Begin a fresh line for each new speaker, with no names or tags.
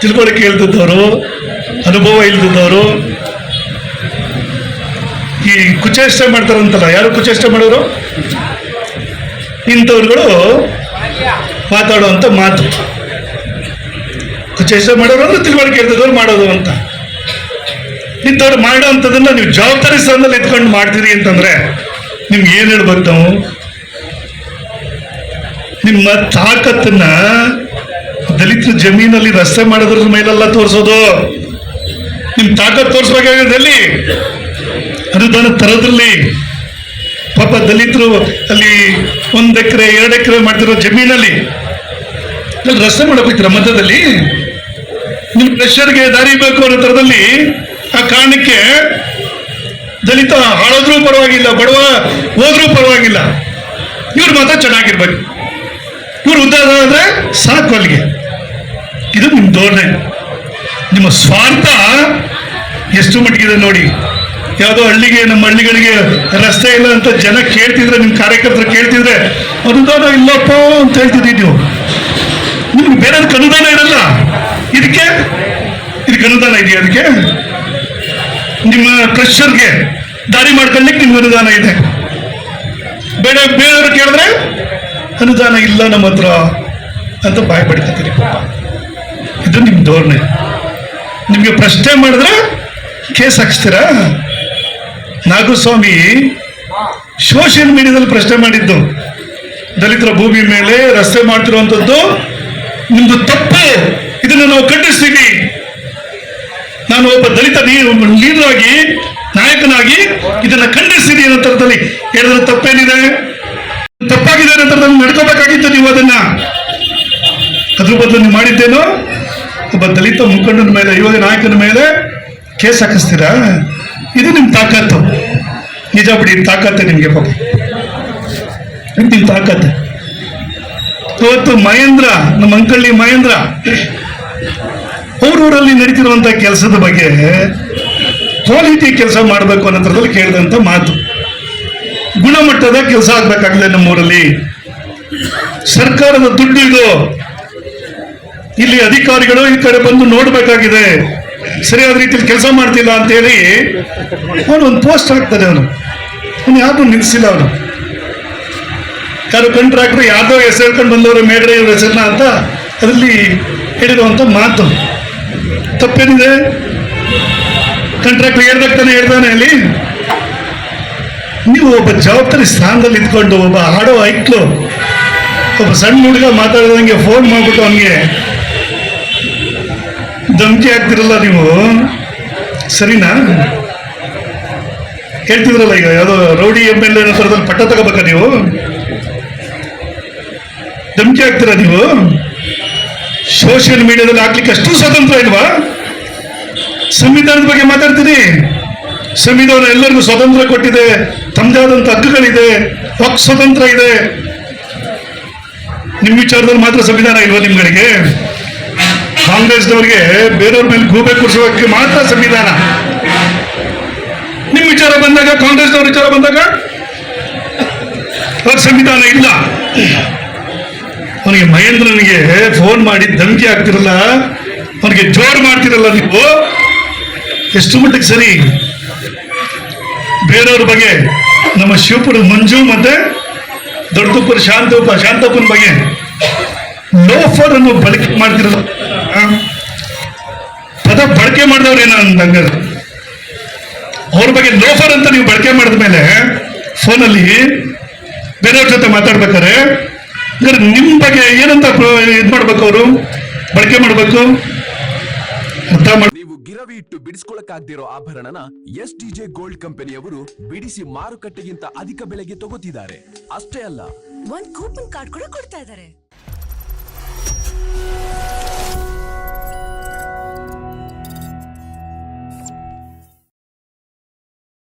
ತಿಳ್ಕೊಳಕ್ಕೆ ಇಲ್ದಿದ್ದವರು ಅನುಭವ ಇಲ್ದಿದ್ದವರು. ಈ ಕುಚೇಷ್ಟೆ ಮಾಡ್ತಾರಂತಲ್ಲ, ಯಾರು ಕುಚೇಷ್ಟೆ ಮಾಡೋರು? ಇಂಥವ್ರುಗಳು ಮಾತಾಡುವಂಥ ಮಾತು. ಕುಚೇಷ್ಟೆ ಮಾಡೋರು ಅಂದ್ರೆ ತಿಳುವಳಿಕೆ ಇಲ್ದಿದ್ದವ್ರು ಮಾಡೋದು ಅಂತ. ಇಂಥವ್ರು ಮಾಡೋವಂಥದ್ದನ್ನ ನೀವು ಜವಾಬ್ದಾರಿ ಸ್ಥಾನದಲ್ಲಿ ಇಟ್ಕೊಂಡು ಮಾಡ್ತೀರಿ ಅಂತಂದ್ರೆ ನಿಮ್ಗೆ ಏನು ಹೇಳ್ಬೇಕು ನಾವು? ನಿಮ್ಮ ತಾಕತ್ತನ್ನ ದಲಿತರ ಜಮೀನಲ್ಲಿ ರಸ್ತೆ ಮಾಡೋದ್ರ ಮೇಲೆಲ್ಲ ತೋರಿಸೋದು? ನಿಮ್ ತಾಕತ್ ತೋರಿಸ್ಬೇಕಾಗಿದೆ ಎಲ್ಲಿ ಅನುದಾನ ತರೋದ್ರಲ್ಲಿ ಪಾಪ ದಲಿತರು ಅಲ್ಲಿ ಒಂದ್ ಎಕರೆ, ಎರಡು ಎಕರೆ ಮಾಡ್ತಿರೋ ಜಮೀನಲ್ಲಿ ಅಲ್ಲಿ ರಸ್ತೆ ಹೋಗ್ತೀರ ಮಧ್ಯದಲ್ಲಿ? ನಿಮ್ ಪ್ರೆಷರ್ಗೆ ದಾರಿ ಬೇಕು ಅನ್ನೋ ಥರದಲ್ಲಿ ಆ ಕಾರಣಕ್ಕೆ ದಲಿತ ಹಾಳೋದ್ರೂ ಪರವಾಗಿಲ್ಲ, ಬಡವ ಹೋದ್ರೂ ಪರವಾಗಿಲ್ಲ. ಇವ್ರು ಮಾತ್ರ ಚೆನ್ನಾಗಿರ್ಬೇಕು. ಇವ್ರು ಉದ್ದಾರ ಆದ್ರೆ ಸಾಕು ಅಲ್ಲಿಗೆ. ಇದು ನಿಮ್ಮ ಧೋರಣೆ. ನಿಮ್ಮ ಸ್ವಾರ್ಥ ಎಷ್ಟು ಮಟ್ಟಿಗಿದೆ ನೋಡಿ. ಯಾವುದೋ ಹಳ್ಳಿಗೆ, ನಮ್ಮ ಹಳ್ಳಿಗಳಿಗೆ ರಸ್ತೆ ಇಲ್ಲ ಅಂತ ಜನ ಕೇಳ್ತಿದ್ರೆ, ನಿಮ್ಮ ಕಾರ್ಯಕರ್ತರು ಕೇಳ್ತಿದ್ರೆ ಅನುದಾನ ಇಲ್ಲಪ್ಪ ಅಂತ ಹೇಳ್ತಿದ್ದೀವಿ ನೀವು. ನಿಮ್ಗೆ ಬೇರೆ ಅನುದಾನ ಇರಲ್ಲ. ಇದಕ್ಕೆ ಇದಕ್ಕೆ ಅನುದಾನ ಇದೆಯಾ ಅದಕ್ಕೆ? ನಿಮ್ಮ ಕ್ರಷರ್ಗೆ ದಾರಿ ಮಾಡ್ಕೊಳ್ಳಿಕ್ಕೆ ನಿಮ್ಗೆ ಅನುದಾನ ಇದೆ. ಬೇರೆ ಬೇರೆಯವ್ರು ಕೇಳಿದ್ರೆ, ಅನುದಾನ ಇಲ್ಲ ನಮ್ಮ ಹತ್ರ ಅಂತ ಬಾಯ್ ಪಾಪ. ಇದು ನಿಮ್ಮ ಧೋರಣೆ. ನಿಮಗೆ ಪ್ರಶ್ನೆ ಮಾಡಿದ್ರೆ ಕೇಸ್ ಹಾಕ್ಸ್ತೀರಾ? ನಾಗಸ್ವಾಮಿ ಸೋಷಿಯಲ್ ಮೀಡಿಯಾದಲ್ಲಿ ಪ್ರಶ್ನೆ ಮಾಡಿದ್ದು. ದಲಿತರ ಭೂಮಿ ಮೇಲೆ ರಸ್ತೆ ಮಾಡ್ತಿರುವಂಥದ್ದು ನಿಮ್ದು ತಪ್ಪು. ಇದನ್ನು ನಾವು ಖಂಡಿಸ್ತೀವಿ. ನಾನು ಒಬ್ಬ ದಲಿತ ಲೀಡರ್ ಆಗಿ ನಾಯಕನಾಗಿ ಇದನ್ನ ಖಂಡಿಸ್ತೀನಿ ಅನ್ನೋ ಥರದಲ್ಲಿ ಹೇಳಿದ್ರೆ ತಪ್ಪೇನಿದೆ? ತಪ್ಪಾಗಿದೆ ಅನ್ನೋ ಥರದಲ್ಲಿ ನಡ್ಕೋಬೇಕಾಗಿತ್ತು ನೀವು ಅದನ್ನ. ಅದ್ರ ಬದಲು ನೀವು ಮಾಡಿದ್ದೇನೋ? ಒಬ್ಬ ದಲಿತ ಮುಖಂಡನ ಮೇಲೆ ಯುವ ನಾಯಕನ ಮೇಲೆ ಕೇಸ್ ಹಾಕಿಸ್ತೀರಾ? ಇದು ನಿಮ್ಮ ತಾಕತ್ತು. ನಿಜ ಬಿಡಿ ತಾಕತ್ತೆ ನಿಮಗೆ ಪಾಪ. ಇದು ನಿಮ್ಮ ತಾಕತ್ತೆ. ಇವತ್ತು ಮಹೇಂದ್ರ, ನಮ್ಮ ಅಂಕಳ್ಳಿ ಮಹೇಂದ್ರ ಊರೂರಲ್ಲಿ ನಡೀತಿರುವಂಥ ಕೆಲಸದ ಬಗ್ಗೆ ಕ್ವಾಲಿಟಿ ಕೆಲಸ ಮಾಡಬೇಕು ಅನ್ನೋದ್ರದಲ್ಲಿ ಕೇಳಿದಂಥ ಮಾತು. ಗುಣಮಟ್ಟದ ಕೆಲಸ ಆಗ್ಬೇಕಾಗಿದೆ ನಮ್ಮೂರಲ್ಲಿ. ಸರ್ಕಾರದ ದುಡ್ಡು ಇದು. ಇಲ್ಲಿ ಅಧಿಕಾರಿಗಳು ಈ ಕಡೆ ಬಂದು ನೋಡಬೇಕಾಗಿದೆ. ಸರಿಯಾದ ರೀತಿಯಲ್ಲಿ ಕೆಲಸ ಮಾಡ್ತಿಲ್ಲ ಅಂತ ಹೇಳಿ ಅವನು ಒಂದು ಪೋಸ್ಟ್ ಹಾಕ್ತಾನೆ ಅವನು. ಅವನು ಯಾರು ನಿಲ್ಲಿಸಿಲ್ಲ ಅವನು. ಯಾರು ಕಂಟ್ರಾಕ್ಟ್ರು ಯಾವುದೋ ಹೆಸರು ಬಂದವರು ಮೇಗಡೆ ಇವ್ರ ಹೆಸರನ್ನ ಅಂತ ಅದರಲ್ಲಿ ಹೇಳಿರುವಂಥ ಮಾತು. ತಪ್ಪೇನಿದೆ? ಕಂಟ್ರಾಕ್ಟರ್ ಹೇಳ್ದಾಗ್ತಾನೆ ಹೇಳ್ತಾನೆ ಅಲ್ಲಿ. ನೀವು ಒಬ್ಬ ಜವಾಬ್ದಾರಿ ಸ್ಥಾನದಲ್ಲಿ ಇದ್ಕೊಂಡು ಒಬ್ಬ ಹಾಡೋ ಐಕ್ಲು ಒಬ್ಬ ಸಣ್ಣ ಹುಡುಗ ಮಾತಾಡಿದಂಗೆ ಫೋನ್ ಮಾಡಿಬಿಟ್ಟು ಅವನಿಗೆ ಧಮಕಿ ಆಗ್ತಿರಲ್ಲ ನೀವು? ಸರಿನಾ? ಹೇಳ್ತಿದ್ರಲ್ಲ ಈಗ, ಯಾವುದೋ ರೌಡಿ ಎಂ ಎಲ್ ಎ ಸರದಲ್ಲಿ ಪಟ್ಟ ತಗೋಬೇಕಾ ನೀವು? ಧಮ್ಕಿ ಆಗ್ತೀರಾ ನೀವು? ಸೋಷಿಯಲ್ ಮೀಡಿಯಾದಲ್ಲಿ ಹಾಕ್ಲಿಕ್ಕೆ ಅಷ್ಟು ಸ್ವತಂತ್ರ ಇಲ್ವಾ? ಸಂವಿಧಾನದ ಬಗ್ಗೆ ಮಾತಾಡ್ತೀರಿ? ಸಂವಿಧಾನ ಎಲ್ಲರಿಗೂ ಸ್ವತಂತ್ರ ಕೊಟ್ಟಿದೆ, ತಮ್ದಾದಂಥ ಹಕ್ಕುಗಳಿದೆ ಹಕ್ ಸ್ವತಂತ್ರ ಇದೆ. ನಿಮ್ಮ ವಿಚಾರದಲ್ಲಿ ಮಾತ್ರ ಸಂವಿಧಾನ ಇಲ್ವಾ ನಿಮ್ಗಳಿಗೆ? ಕಾಂಗ್ರೆಸ್ನವ್ರಿಗೆ ಬೇರೆಯವ್ರ ಮೇಲೆ ಗೂಬೆ ಕೂರಿಸೋಕೆ ಮಾತ್ರ ಸಂವಿಧಾನ. ನಿಮ್ಮ ವಿಚಾರ ಬಂದಾಗ, ಕಾಂಗ್ರೆಸ್ನವ್ರ ವಿಚಾರ ಬಂದಾಗ ಅವ್ರ ಸಂವಿಧಾನ ಇಲ್ಲ. ಅವನಿಗೆ ಮಹೇಂದ್ರನಿಗೆ ಫೋನ್ ಮಾಡಿ ಧಮಕಿ ಆಗ್ತಿರಲ್ಲ ಅವನಿಗೆ ಜೋರು ಮಾಡ್ತಿರಲ್ಲ ನೀವು? ಎಷ್ಟು ಮಟ್ಟಿಗೆ ಸರಿ? ಬೇರೆಯವ್ರ ಬಗ್ಗೆ ನಮ್ಮ ಶಿವಪುರ ಮಂಜು ಮತ್ತೆ ದೊಡ್ಡಪುರ ಶಾಂತಪ್ಪ, ಶಾಂತಪ್ಪನ ಬಗ್ಗೆ. ಲೋಫರ್ ಅನ್ನು ಬಳಕೆ ಮಾಡ್ತಿರೋದು ಆ? ಪದ ಬಳಕೆ ಮಾಡಿದವ್ರೇನ ಅಂದಂಗ ಅವ್ರ ಬಗ್ಗೆ ಲೋಫರ್ ಅಂತ ನೀವು ಬಳಕೆ ಮಾಡಿದ ಮೇಲೆ ಫೋನಲ್ಲಿ ಬೇರೆಯವ್ರ ಜೊತೆ ಮಾತಾಡ್ಬೇಕಾರೆ ಅಂದ್ರೆ ನಿಮ್ಮ ಬಗ್ಗೆ ಏನಂತ ಇದು ಮಾಡ್ಬೇಕು ಅವರು ಬಳಕೆ ಮಾಡ್ಬೇಕು ಅರ್ಥ ಮಾಡಿ
ನೀವು ಗಿರವಿ ಇಟ್ಟು ಬಿಡಿಸ್ಕೊಳಕ್ಕಾಗ್ದಿರೋ ಆಭರಣನ ಎಸ್ ಡಿಜೆ ಗೋಲ್ಡ್ ಕಂಪನಿಯವರು ಬಿಡಿಸಿ ಮಾರುಕಟ್ಟೆಗಿಂತ ಅಧಿಕ ಬೆಲೆಗೆ ತಗೋತಿದ್ದಾರೆ. ಅಷ್ಟೇ ಅಲ್ಲ.
ಒಂದ್ ಕೂಪನ್ ಕಾರ್ಡ್ ಕೂಡ ಕೊಡ್ತಾ ಇದಾರೆ